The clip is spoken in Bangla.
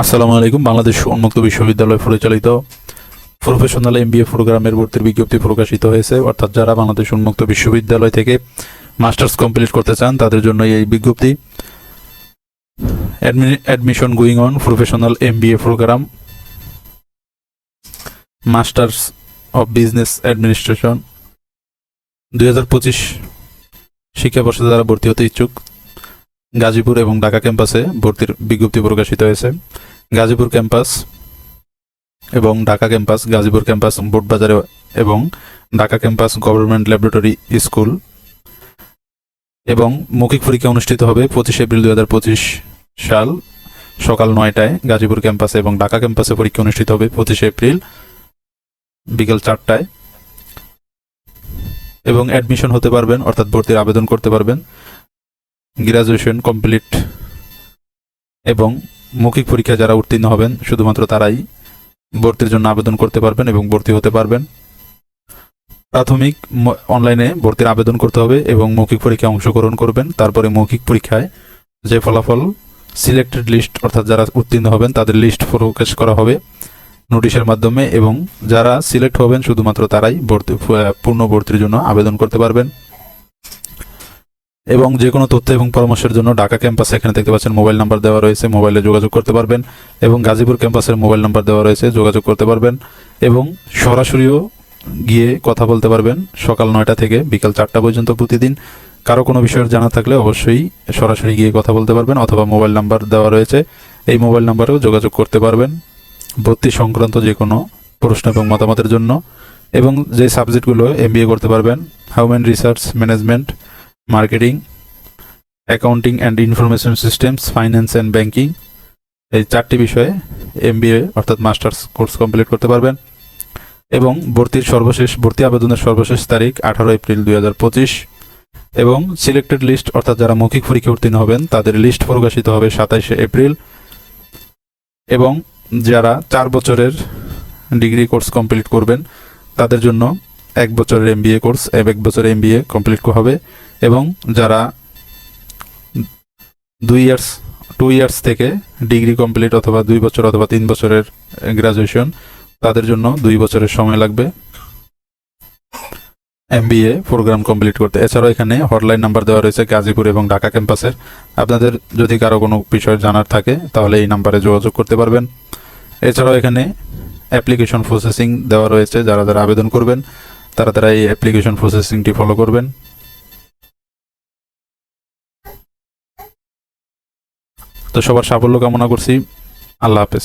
আসসালামু আলাইকুম, বাংলাদেশ উন্মুক্ত বিশ্ববিদ্যালয় পরিচালিত প্রফেশনাল এমবিএ প্রোগ্রামের ভর্তির বিজ্ঞপ্তি প্রকাশিত হয়েছে। অর্থাৎ যারা বাংলাদেশ উন্মুক্ত বিশ্ববিদ্যালয় থেকে মাস্টার্স কমপ্লিট করতে চান, তাদের জন্য এই বিজ্ঞপ্তি। Admission going on professional MBA programme masters of business administration দুই হাজার পঁচিশ শিক্ষাবর্ষে যারা ভর্তি হতে ইচ্ছুক গাজীপুর এবং ঢাকা ক্যাম্পাসে ভর্তির বিজ্ঞপ্তি প্রকাশিত হয়েছে। গাজীপুর ক্যাম্পাস এবং ঢাকা ক্যাম্পাস, গাজীপুর ক্যাম্পাস, বোটবাজারে এবং Dhaka campus government laboratory school এবং মৌখিক পরীক্ষা অনুষ্ঠিত হবে পঁচিশ এপ্রিল দুই হাজার পঁচিশ সাল সকাল নয়টায় গাজীপুর ক্যাম্পাসে এবং ঢাকা ক্যাম্পাসে পরীক্ষা অনুষ্ঠিত হবে পঁচিশে এপ্রিল বিকেল চারটায়। এবং অ্যাডমিশন হতে পারবেন, অর্থাৎ ভর্তির আবেদন করতে পারবেন। গ্রাজুয়েশন কমপ্লিট এবং মৌখিক পরীক্ষা যারা উত্তীর্ণ হবেন, শুধুমাত্র তারাই ভর্তির জন্য আবেদন করতে পারবেন এবং ভর্তি হতে পারবেন। প্রাথমিক অনলাইনে ভর্তির আবেদন করতে হবে এবং মৌখিক পরীক্ষায় অংশগ্রহণ করবেন। তারপরে মৌখিক পরীক্ষায় যে ফলাফল সিলেক্টেড লিস্ট অর্থাৎ যারা উত্তীর্ণ হবেন, তাদের লিস্ট প্রকাশ করা হবে নোটিশের মাধ্যমে এবং যারা সিলেক্ট হবেন, শুধুমাত্র তারাই ভর্তি পূর্ণ ভর্তির জন্য আবেদন করতে পারবেন। এবং যে কোনো তথ্য এবং পরামর্শের জন্য ঢাকা ক্যাম্পাসে এখানে দেখতে পাচ্ছেন মোবাইল নাম্বার দেওয়া রয়েছে, মোবাইলে যোগাযোগ করতে পারবেন এবং গাজীপুর ক্যাম্পাসের মোবাইল নাম্বার দেওয়া রয়েছে, যোগাযোগ করতে পারবেন এবং সরাসরিও গিয়ে কথা বলতে পারবেন সকাল নয়টা থেকে বিকাল চারটা পর্যন্ত প্রতিদিন। কারও কোনো বিষয়ের জানা থাকলে অবশ্যই সরাসরি গিয়ে কথা বলতে পারবেন অথবা মোবাইল নাম্বার দেওয়া রয়েছে, এই মোবাইল নাম্বারেও যোগাযোগ করতে পারবেন ভর্তি সংক্রান্ত যে কোনো প্রশ্ন এবং মতামতের জন্য। এবং যে সাবজেক্টগুলো এমবিএ করতে পারবেন, human research management marketing accounting and information systems finance and banking এই চারটি বিষয়ে এমবিএ অর্থাৎ মাস্টার্স কোর্স কমপ্লিট করতে পারবেন। এবং ভর্তির সর্বশেষ, ভর্তি আবেদনের সর্বশেষ তারিখ আঠারো এপ্রিল দুই হাজার পঁচিশ। এবং সিলেক্টেড লিস্ট অর্থাৎ যারা মৌখিক পরীক্ষা উত্তীর্ণ হবেন, তাদের লিস্ট প্রকাশিত হবে সাতাইশে এপ্রিল। এবং যারা চার বছরের ডিগ্রি কোর্স কমপ্লিট করবেন, তাদের জন্য এক বছরের এমবিএ কোর্স এক বছরের এমবিএ কমপ্লিট হবে এবং যারা দুই ইয়ার্স টু ইয়ার্স থেকে ডিগ্রি কমপ্লিট অথবা দুই বছর অথবা তিন বছরের গ্রাজুয়েশন তাদের জন্য দুই বছরের সময় লাগবে এমবিএ প্রোগ্রাম কমপ্লিট করতে। এছাড়াও এখানে হটলাইন নাম্বার দেওয়া রয়েছে গাজীপুর এবং ঢাকা ক্যাম্পাসের আপনাদের যদি কারও কোনো বিষয় জানার থাকে, তাহলে এই নাম্বারে যোগাযোগ করতে পারবেন। এছাড়াও এখানে অ্যাপ্লিকেশন প্রসেসিং দেওয়া রয়েছে, যারা যারা আবেদন করবেন। তারা তারা এই অ্যাপ্লিকেশন প্রসেসিংটি ফলো করবেন। তো সবার সাফল্য কামনা করছি। আল্লাহ হাফেজ।